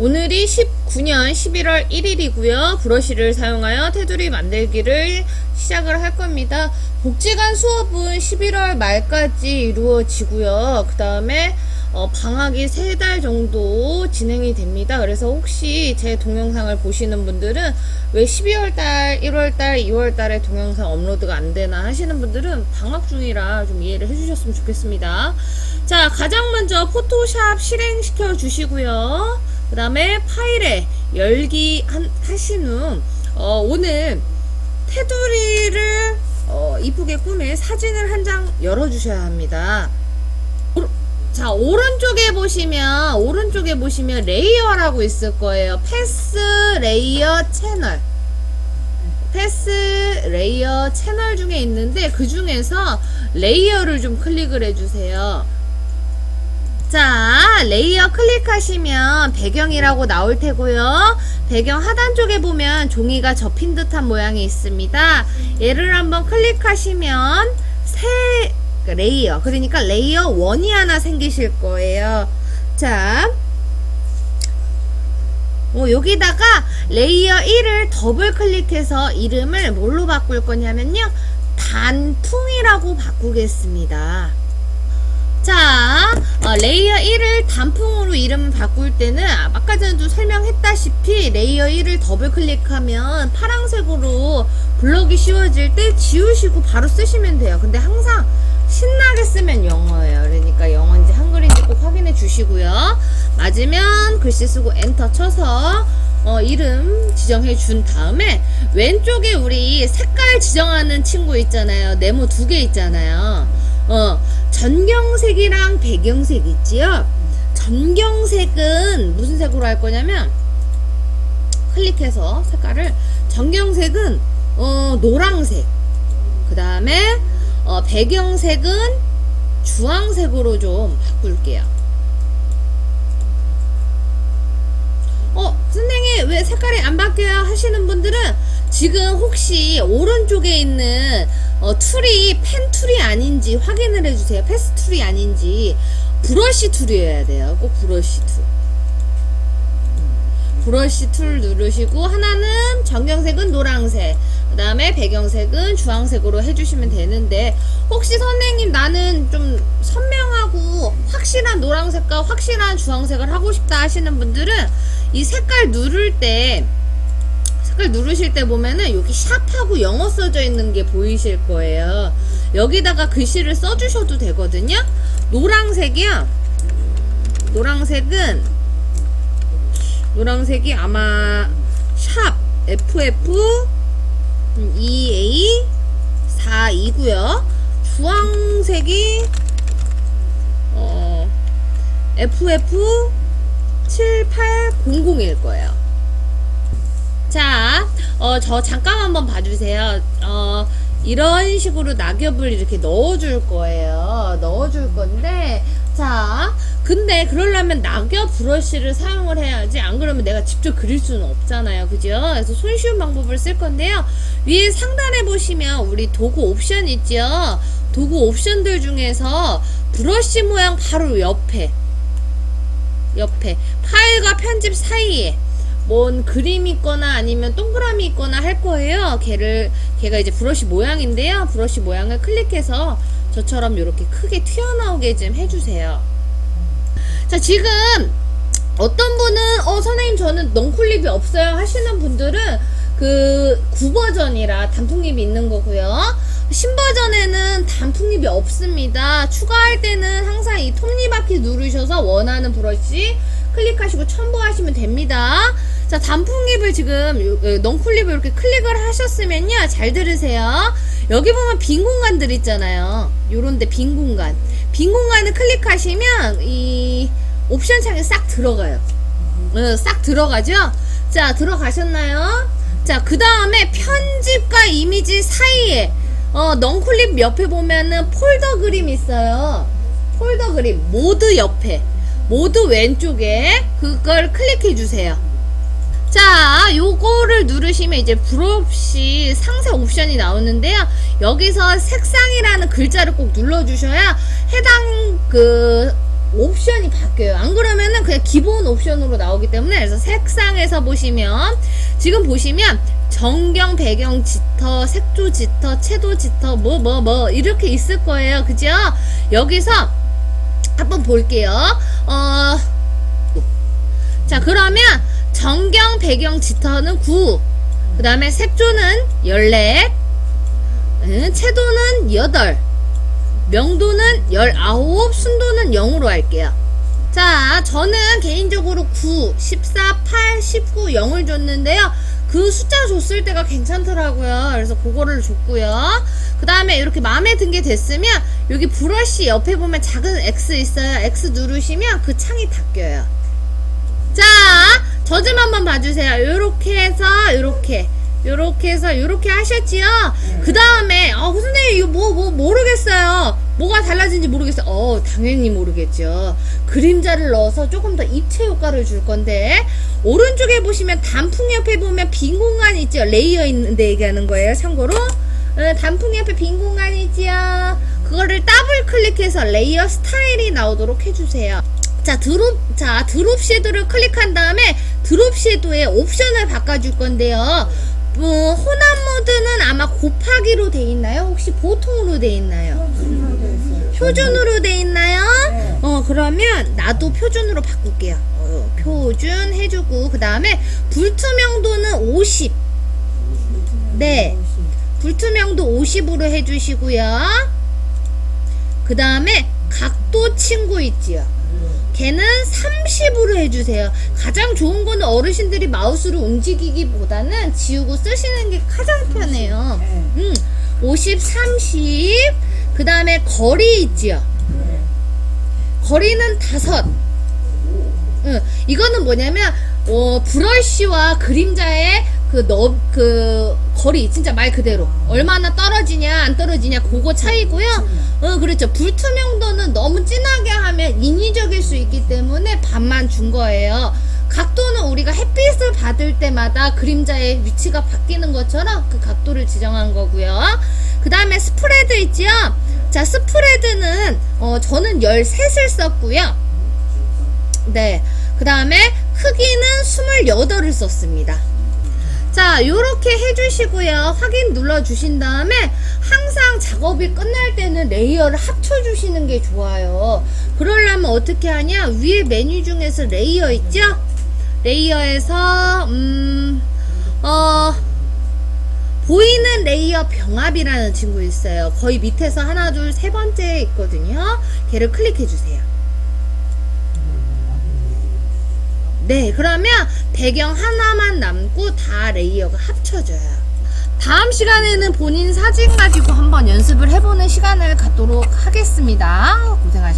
오늘이 19년 11월 1일이고요. 브러쉬를 사용하여 테두리 만들기를 시작을 할 겁니다. 복지관 수업은 11월 말까지 이루어지고요. 그 다음에 어, 방학이 3달 정도 진행이 됩니다. 그래서 혹시 제 동영상을 보시는 분들은 왜 12월달, 1월달, 2월달에 동영상 업로드가 안 되나 하시는 분들은 방학 중이라 좀 이해를 해주셨으면 좋겠습니다. 자, 가장 먼저 포토샵 실행시켜 주시고요. 그 다음에 파일에 열기 한, 하신 후, 어, 오늘 테두리를 어, 이쁘게 꾸밀 사진을 한 장 열어주셔야 합니다. 오- 자, 오른쪽에 보시면, 오른쪽에 보시면 레이어라고 있을 거예요. 패스 레이어 채널. 패스 레이어 채널 중에 있는데, 그 중에서 레이어를 좀 클릭을 해주세요. 자, 레이어 클릭하시면 배경이라고 나올 테고요. 배경 하단 쪽에 보면 종이가 접힌 듯한 모양이 있습니다. 얘를 한번 클릭하시면 새 레이어, 그러니까 레이어 1이 하나 생기실 거예요. 자, 어, 여기다가 레이어 1을 더블 클릭해서 이름을 뭘로 바꿀 거냐면요. 단풍이라고 바꾸겠습니다. 자, 어, 레이어 1을 단풍으로 이름을 바꿀 때는 아까 전에도 설명했다시피 레이어 1을 더블 클릭하면 파란색으로 블럭이 씌워질 때 지우시고 바로 쓰시면 돼요. 근데 항상 신나게 쓰면 영어예요. 그러니까 영어인지 한글인지 꼭 확인해 주시고요. 맞으면 글씨 쓰고 엔터 쳐서 어, 이름 지정해 준 다음에 왼쪽에 우리 색깔 지정하는 친구 있잖아요. 네모 두 개 있잖아요. 어, 전경색이랑 배경색 있지요? 전경색은 무슨 색으로 할 거냐면 클릭해서 색깔을 전경색은 어, 노랑색 그 다음에 어, 배경색은 주황색으로 좀 바꿀게요 어 선생님 왜 색깔이 안 바뀌어요 하시는 분들은 지금 혹시 오른쪽에 있는 어, 툴이 펜 툴이 아닌지 확인을 해주세요. 패스 툴이 아닌지. 브러쉬 툴이어야 돼요. 꼭 브러쉬 툴. 브러쉬 툴 누르시고 하나는 전경색은 노란색 그 다음에 배경색은 주황색으로 해주시면 되는데 혹시 선생님 나는 좀 선명하고 확실한 노란색과 확실한 주황색을 하고 싶다 하시는 분들은 이 색깔 누를 때 누르실 때 보면은 여기 샵하고 영어 써져 있는 게 보이실 거예요 여기다가 글씨를 써주셔도 되거든요 노란색이요 노란색은 노란색이 아마 샵 FF EA 42고요. 주황색이 어 FF 7800일 거예요. 자, 어, 저 잠깐 한번 봐주세요. 어, 이런 식으로 낙엽을 이렇게 넣어줄 거예요. 넣어줄 건데, 자, 근데 그러려면 낙엽 브러쉬를 사용을 해야지. 안 그러면 내가 직접 그릴 수는 없잖아요. 그죠? 그래서 손쉬운 방법을 쓸 건데요. 위에 상단에 보시면 우리 도구 옵션 있죠? 도구 옵션들 중에서 브러쉬 모양 바로 옆에, 옆에, 파일과 편집 사이에, 뭔 그림이 있거나 아니면 동그라미 있거나 할 거예요. 걔를 걔가 이제 브러쉬 모양인데요. 브러쉬 모양을 클릭해서 저처럼 이렇게 크게 튀어나오게 좀 해주세요. 자 지금 어떤 분은 어 선생님 저는 넝쿨립이 없어요 하시는 분들은 그 9버전이라 단풍잎이 있는 거고요. 신버전에는 단풍잎이 없습니다. 추가할 때는 항상 이 톱니바퀴 누르셔서 원하는 브러쉬 클릭하시고 첨부하시면 됩니다. 자, 단풍잎을 지금 요- 요 넝쿨립을 이렇게 클릭을 하셨으면요. 잘 들으세요. 여기 보면 빈 공간들 있잖아요. 요런데 빈 공간. 빈 공간을 클릭하시면 이 옵션 창에 싹 들어가요. 어, 싹 들어가죠? 자, 들어가셨나요? 자, 그 다음에 편집과 이미지 사이에, 어, 넝쿨립 옆에 보면은 폴더 그림 있어요. 폴더 그림. 모두 옆에. 모두 왼쪽에 그걸 클릭해 주세요. 자, 요거를 누르시면 이제 브러쉬 상세 옵션이 나오는데요. 여기서 색상이라는 글자를 꼭 눌러주셔야 해당 그 옵션이 바뀌어요. 안 그러면은 그냥 기본 옵션으로 나오기 때문에 그래서 색상에서 보시면 지금 보시면 정경, 배경, 짙어, 색조, 짙어, 채도, 짙어, 뭐, 뭐, 뭐, 이렇게 있을 거예요. 그죠? 여기서 한번 볼게요. 어, 자, 그러면 정경, 배경, 짙어는 9. 그 다음에 색조는 14. 음, 채도는 8. 명도는 19. 순도는 0으로 할게요. 자, 저는 개인적으로 9, 14, 8, 19, 0을 줬는데요. 그 숫자 줬을 때가 괜찮더라고요. 그래서 그거를 줬고요. 그 다음에 이렇게 마음에 든 게 됐으면 여기 브러쉬 옆에 보면 작은 X 있어요. X 누르시면 그 창이 닫혀요. 자, 저좀 한번 봐주세요. 요렇게 해서 요렇게 요렇게 해서 요렇게 하셨지요? 그 다음에 어 선생님 이거 뭐 뭐 모르겠어요. 뭐가 달라진지 모르겠어요. 어 당연히 모르겠죠. 그림자를 넣어서 조금 더 입체 효과를 줄 건데 오른쪽에 보시면 단풍 옆에 보면 빈 공간 있죠? 레이어 있는데 얘기하는 거예요. 참고로 어, 단풍 옆에 빈 공간 있지요? 그거를 더블 클릭해서 레이어 스타일이 나오도록 해주세요. 자 드롭 자 드롭 섀도를 클릭한 다음에 드롭 섀도의 옵션을 바꿔줄 건데요. 어, 혼합 모드는 아마 곱하기로 돼 있나요? 혹시 보통으로 돼 있나요? 표준으로 돼 있나요? 어 그러면 나도 표준으로 바꿀게요. 어, 표준 해주고 그 다음에 불투명도는 50. 네. 불투명도 50으로 해주시고요. 그 다음에 각도 친구 있지요. 걔는 30으로 해주세요. 가장 좋은 거는 어르신들이 마우스로 움직이기보다는 지우고 쓰시는 게 가장 편해요. 음, 50, 30. 그 다음에 거리 있지요. 거리는 다섯. 응, 이거는 뭐냐면, 어, 브러쉬와 그림자의 그, 너, 그, 거리, 진짜 말 그대로. 얼마나 떨어지냐, 안 떨어지냐, 그거 차이고요. 어, 그렇죠. 불투명도는 너무 진하게 하면 인위적일 수 있기 때문에 반만 준 거예요. 각도는 우리가 햇빛을 받을 때마다 그림자의 위치가 바뀌는 것처럼 그 각도를 지정한 거고요. 그 다음에 스프레드 있지요? 자, 스프레드는, 어, 저는 13을 썼고요. 네. 그 다음에 크기는 28을 썼습니다. 자, 요렇게 해주시고요. 확인 눌러주신 다음에 항상 작업이 끝날 때는 레이어를 합쳐주시는 게 좋아요. 그러려면 어떻게 하냐? 위에 메뉴 중에서 레이어 있죠? 레이어에서, 음, 어, 보이는 레이어 병합이라는 친구 있어요. 거의 밑에서 하나, 둘, 세 번째 있거든요. 걔를 클릭해 주세요. 네, 그러면 배경 하나만 남고 다 레이어가 합쳐져요. 다음 시간에는 본인 사진 가지고 한번 연습을 해보는 시간을 갖도록 하겠습니다. 고생하셨습니다.